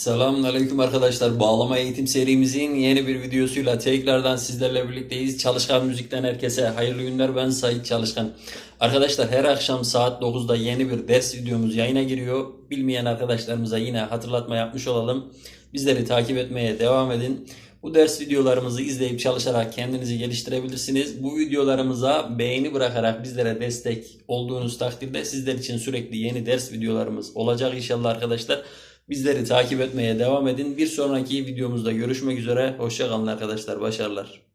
Selamünaleyküm arkadaşlar. Bağlama eğitim serimizin yeni bir videosuyla tekrardan sizlerle birlikteyiz. Çalışkan Müzik'ten herkese hayırlı günler. Ben Sait Çalışkan. Arkadaşlar her akşam saat 9'da yeni bir ders videomuz yayına giriyor. Bilmeyen arkadaşlarımıza yine hatırlatma yapmış olalım. Bizleri takip etmeye devam edin. Bu ders videolarımızı izleyip çalışarak kendinizi geliştirebilirsiniz. Bu videolarımıza beğeni bırakarak bizlere destek olduğunuz takdirde sizler için sürekli yeni ders videolarımız olacak inşallah arkadaşlar. Bizleri takip etmeye devam edin. Bir sonraki videomuzda görüşmek üzere. Hoşçakalın arkadaşlar. Başarılar.